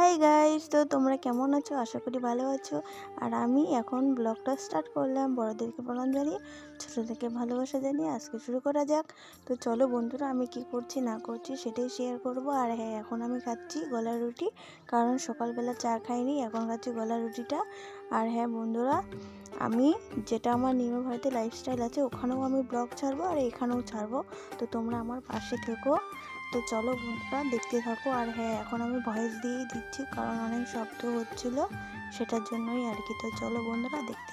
Hi guys, তো তোমরা কেমন আছো? আশা করি ভালো আছো। আর আমি এখন ব্লগটা স্টার্ট করলাম, বড়দেরকে প্রণাম জানিয়ে, ছোটোদেরকে ভালোবাসা জানিয়ে আজকে শুরু করা যাক। তো চলো বন্ধুরা, আমি কি করছি, না করছি সেটাই শেয়ার করব। আর হ্যাঁ এখন আমি খাচ্ছি গলা রুটি, কারণ সকালবেলা চা খাইনি, এখন খাচ্ছি গলা রুটিটা। আর হ্যাঁ বন্ধুরা, আমি যেটা আমার নিয়ম ভারতের লাইফস্টাইল আছে, ওখানেও আমি ব্লগ ছাড়বো আর এখানেও ছাড়বো। তো তোমরা আমার পাশে থেকো। তো চলো বন্ধুরা, দেখতে থাকো। আর হ্যাঁ এখন আমি ভয়েস দিয়েই দিচ্ছি, কারণ অনেক শব্দ হচ্ছিল, সেটার জন্যই আর কি। তো চলো বন্ধুরা, দেখতে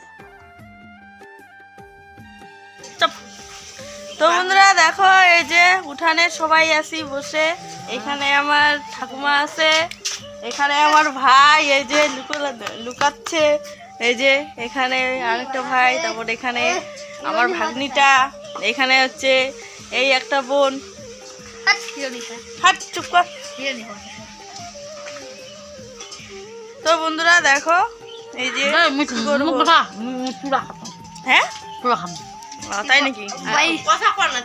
তো বন্ধুরা, দেখো, এই যে উঠানে সবাই আসি বসে। এখানে আমার ঠাকুমা আছে, এখানে আমার ভাই, এই যে লুকো- লুকাচ্ছে, এই যে এখানে আরেকটা ভাই, তারপর এখানে আমার ভাগ্নিটা, এখানে হচ্ছে এই একটা বোন। হাট চুপ কর। তো বন্ধুরা দেখো এই যে হ্যাঁ? তাই নাকি?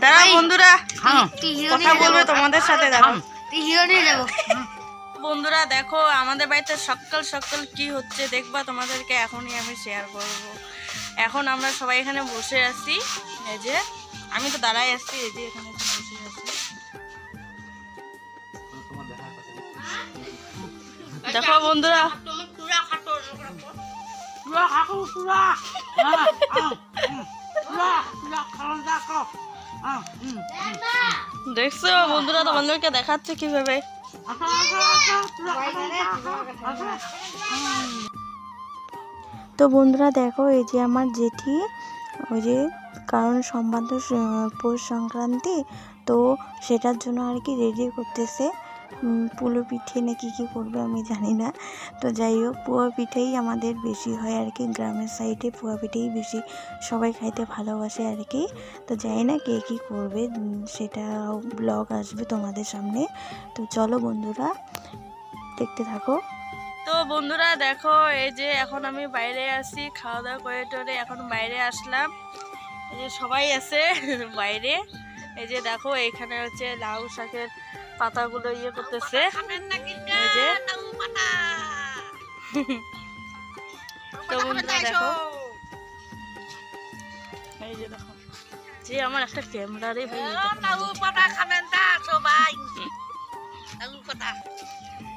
দাঁড়া বন্ধুরা কথা বলবে তোমাদের সাথে দেখো। বন্ধুরা দেখো আমাদের বাড়িতে সকাল সকাল কি হচ্ছে দেখবা তোমাদেরকে এখনই আমি শেয়ার করব। এখন আমরা সবাই এখানে বসে আছি। এই যে আমি তো দাঁড়াই আসছি এই যে এখানে বসে আছি। দেখো বন্ধুরা। দেখছ বন্ধুরা তোমাদেরকে দেখাচ্ছে কীভাবে। তো বন্ধুরা দেখো এই যে আমার জেঠি ওই যে কারণ সম্বন্ধ পৌষ সংক্রান্তি তো সেটার জন্য আর কি রেডি করতেছে। পুলো পিঠে না কী কী করবে আমি জানি না। তো যাই হোক, পোয়া পিঠেই আমাদের বেশি হয় আর কি, গ্রামের সাইডে পোয়া পিঠেই বেশি সবাই খাইতে ভালোবাসে আর কি। তো জানি না কে কী করবে সেটা ব্লগ আসবে তোমাদের সামনে। তো চলো বন্ধুরা, দেখতে থাকো। তো বন্ধুরা দেখো, এই যে এখন আমি বাইরে আসি খাওয়া দাওয়া করে টোরে এখন বাইরে আসলাম। এই যে সবাই আছে বাইরে। এই যে দেখো, এখানে হচ্ছে লাউ শাকের পাতাগুলো ইয়ে করতেছে। তো বন্ধুরা দেখো। এই যে দেখো। যে আমার একটা ক্যামেরা রে ভাই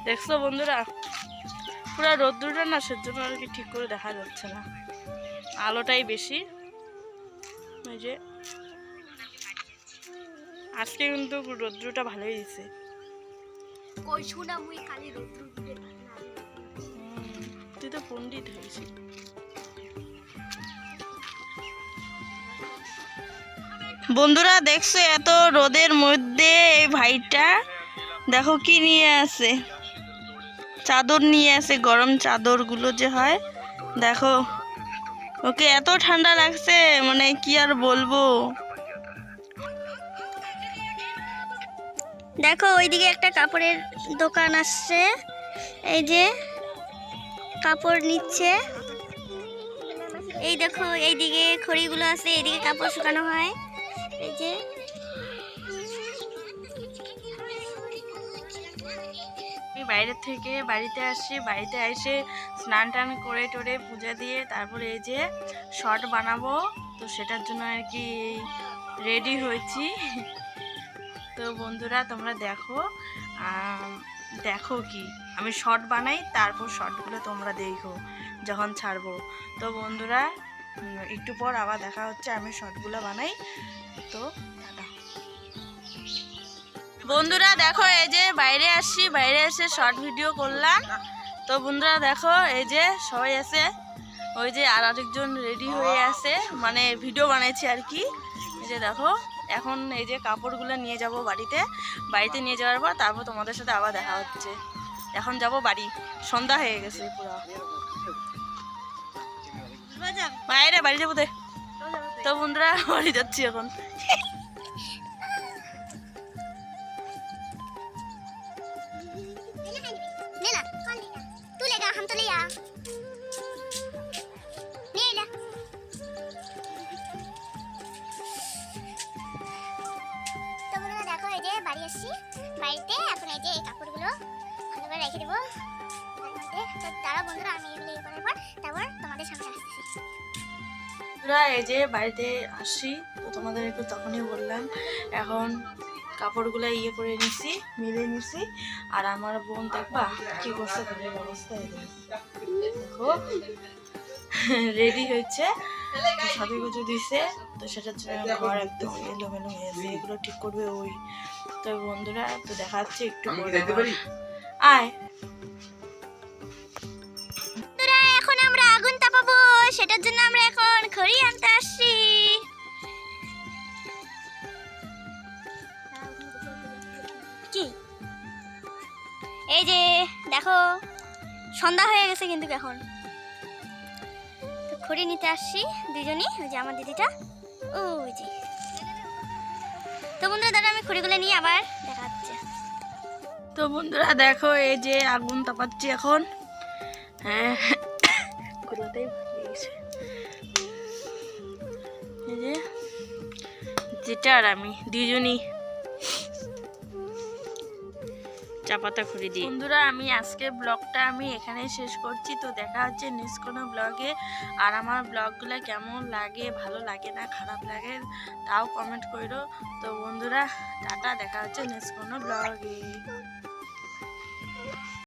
দেখছ বন্ধুরা? পুরো রোদ্দুরটা না সেজন্য আর কি ঠিক করে দেখা যাচ্ছে না। আলোটাই বেশি। এই যে। আজকে কিন্তু রোদ্রুটা ভালোই দিছে। হুম, তুই তো পণ্ডিত হয়েছিস। বন্ধুরা দেখছ এত রোদের মধ্যে এই ভাইটা? দেখো কি নিয়ে আছে। চাদর নিয়ে আছে গরম চাদরগুলো যে হয়। দেখো ওকে এত ঠান্ডা লাগছে মানে কি আর বলব? দেখো, ওইদিকে একটা কাপড়ের দোকান আসছে। এই যে, কাপড় নিচ্ছে। এই দেখো, এইদিকে খড়িগুলো আছে, এইদিকে কাপড় শুকানো হয়। এই যে। আমি বাইরে থেকে বাড়িতে আসি, বাড়িতে এসে স্নান টান করে টোরে পূজা দিয়ে তারপরে এই যে শর্ট বানাবো। তো সেটার জন্য আর কি রেডি হয়েছি। তো বন্ধুরা, তোমরা দেখো দেখো কি? আমি শর্ট বানাই, তারপর শর্টগুলো তোমরা দেখো, যখন ছাড়বো। তো বন্ধুরা একটু পর আবার দেখা হচ্ছে, আমি শর্টগুলো বানাই। তো বন্ধুরা, দেখো, এই যে বাইরে আসছি, বাইরে এসে শর্ট ভিডিও করলাম। তো বন্ধুরা, দেখো, এই যে সবাই আছে, ওই যে আর আরেকজন রেডি হয়ে আছে মানে ভিডিও বানাইছে আর কি। এই যে দেখো এখন এই যে কাপড়গুলো নিয়ে যাব বাড়িতে বাড়িতে নিয়ে যাওয়ার পর তারপর তোমাদের সাথে আবার দেখা হচ্ছে। এখন যাব বাড়ি সন্ধ্যা হয়ে গেছে পুরো। বাইরে বাড়ি যাব দে। তো বন্ধুরা বাড়ি যাচ্ছি এখন। বাড়িতে, এখন এই যে এই কাপড়গুলো ভালো করে রেখে দেবো। তারা বন্ধুরা, আমি এগুলো ইয়ে করার পর তারপর তোমাদের সামনে আসতেছি বন্ধুরা, এই যে বাড়িতে আসি তো তোমাদের একটু তখনই বললাম, এখন কাপড়গুলো ইয়ে করে নিছি, মিলে নিছি। আর আমার বোন, দেখবা কি করছে অবস্থা দেখো। রেডি হচ্ছে তো সাথে কিছু দিছে তো সেটার জন্য ঘর একদম এলোমেলো হয়ে গেছে। এগুলো ঠিক করবে ওই। তো বন্ধুরা তো দেখা যাচ্ছে একটু আয়। এখন আমরা আগুন তাপাবো সেটার জন্য আমরা এখন খড়ি আনতে আসছি। কি? এই যে দেখো সন্ধ্যা হয়ে গেছে কিন্তু এখন। খড়ি নিতে আসছি দুজনই, ওই যে আমার দিদিটা। ওই যে। তো বন্ধুরা, দাদা, আমি খড়িগুলো নিয়ে আবার দেখা হচ্ছে। তো বন্ধুরা, দেখো, এই যে আগুন তাপাচ্ছি এখন। হ্যাঁ। এই যে, যেটা আর আমি, দুজনই। চাপাতা খুঁড়ি দিই। বন্ধুরা, আমি আজকের ব্লগটা আমি এখানেই শেষ করছি। তো দেখা হচ্ছে নেক্সট কোনো ব্লগে। আর আমার ব্লগগুলো কেমন লাগে, ভালো লাগে না, খারাপ লাগে, তাও কমেন্ট করো তো বন্ধুরা, টাটা, দেখা হচ্ছে নেক্সট কোনো ব্লগে।